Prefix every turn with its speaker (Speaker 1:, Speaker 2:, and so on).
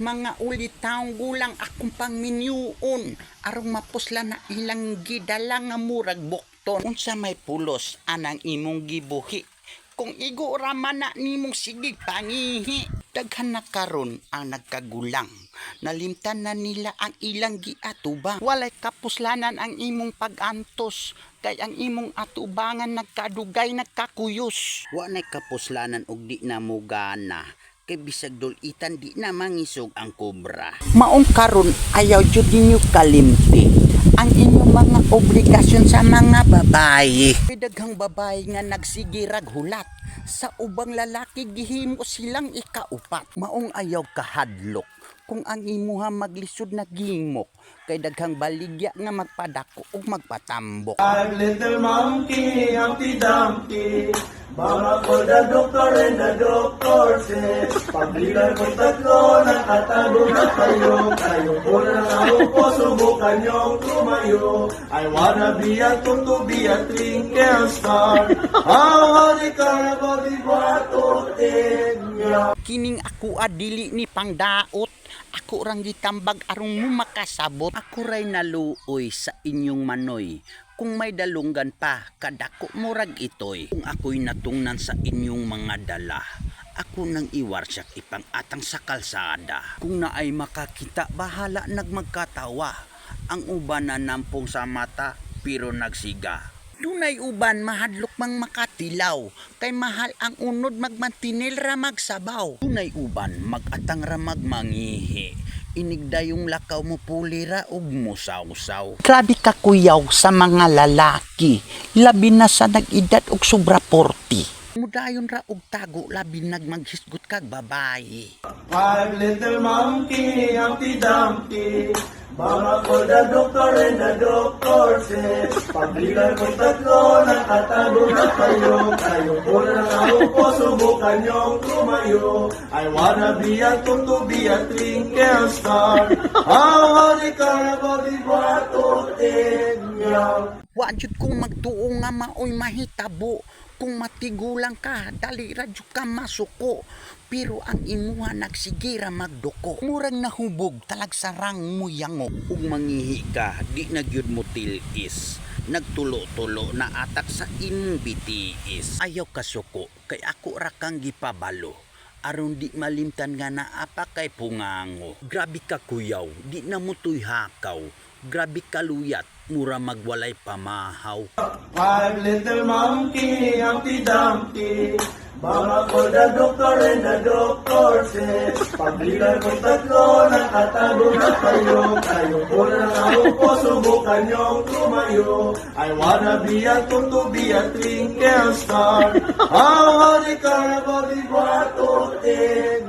Speaker 1: Mga ulit taong gulang akong pangminyuon arong mapusla na ilang gidala nga murag bukton. Unsa may pulos anang imong gibuhi. Kung igo raman na nimong sige pangihi. Daghan na karon ang nagkagulang. Nalimtan na nila ang ilang giatuba. Walay kapuslanan ang imong pag-antos. Kay ang imong atubangan nagkadugay nagkakuyos. Walay kapuslanan og di na mo gana kay bisag dulitan di na mangisog ang kobra. Maong karon ayaw jud ninyo kalimti ang inyong mga obligasyon sa mga babae. May daghang babae nga nagsigirag hulat sa ubang lalaki gihimo silang ikaupat. Maong ayaw kahadlok kung ang imuha maglisod na gimok kay daghang baligya nga magpadako ug magpatambok.
Speaker 2: Five little monkey, Humpty Dumpty. Mama ko the doctor and the doctor says Paglilan ko tatlo, nakatago na kayo Kayo po na ako po, subukan niyong tumayo I wanna be a to be a twinkle star How the carnival di niya
Speaker 1: kining ako adili ni pangdaot ako rang gitambag arong mo makasabot. Ako ray naluoy sa inyong manoy. Kung may dalunggan pa kadako murag itoy. Kung ako'y natungnan sa inyong mga dala ako nang iwarsak ipang atang sa kalsada. Kung naay makakita bahala nagmagkatawa. Ang uban na nampong sa mata pero nagsiga Dunay uban mahadlok mang makatilaw kay mahal ang unod magmantinil ra magsabaw. Dunay uban magatang ra magmangihi. Inigdayong lakaw mo pulira ug musaw-saw. Grabe ka kuyaw sa mga lalaki. Labi na sa nag-edad og sobra 40. Mudayon ra og tago labi nagmaghisgot kag babae.
Speaker 2: Five little monkey, Humpty Dumpty. Mama ko the doctor and the doctor says Paglilan ko tatlo, nakatago na kayo. Kayo po na ako po, subukan niyong tumayo. I wanna be a to be a twinkle star. How the carnival di niya.
Speaker 1: Wa jud kong magtuo nga maoy mahitabo. Kung matigulang ka, dali ra jud ka masuko. Pero ang imuha nagsigira magduko. Murang nahubog talag sarang muyango. Ug mangihi ka, di na gyud mo tilis. Nagtulo-tulo na atak sa imong bitiis. Ayaw ka suko, kay ako ra kang gipabalo. aron di malimtan nga na apa kay pungango. Grabe ka kuyaw, di na mo tuy hakaw. Grabe ka luyat, mura magwalay pamahaw.
Speaker 2: Five little monkey, Humpty Dumpty, mga ko na doktor and the doctor says, pabilan ko tatlo, nakatago na kayo, kayo po na naupo, subukan niyong tumayo. I wanna be a tutu, be a twinkle star, I wanna carry about the water in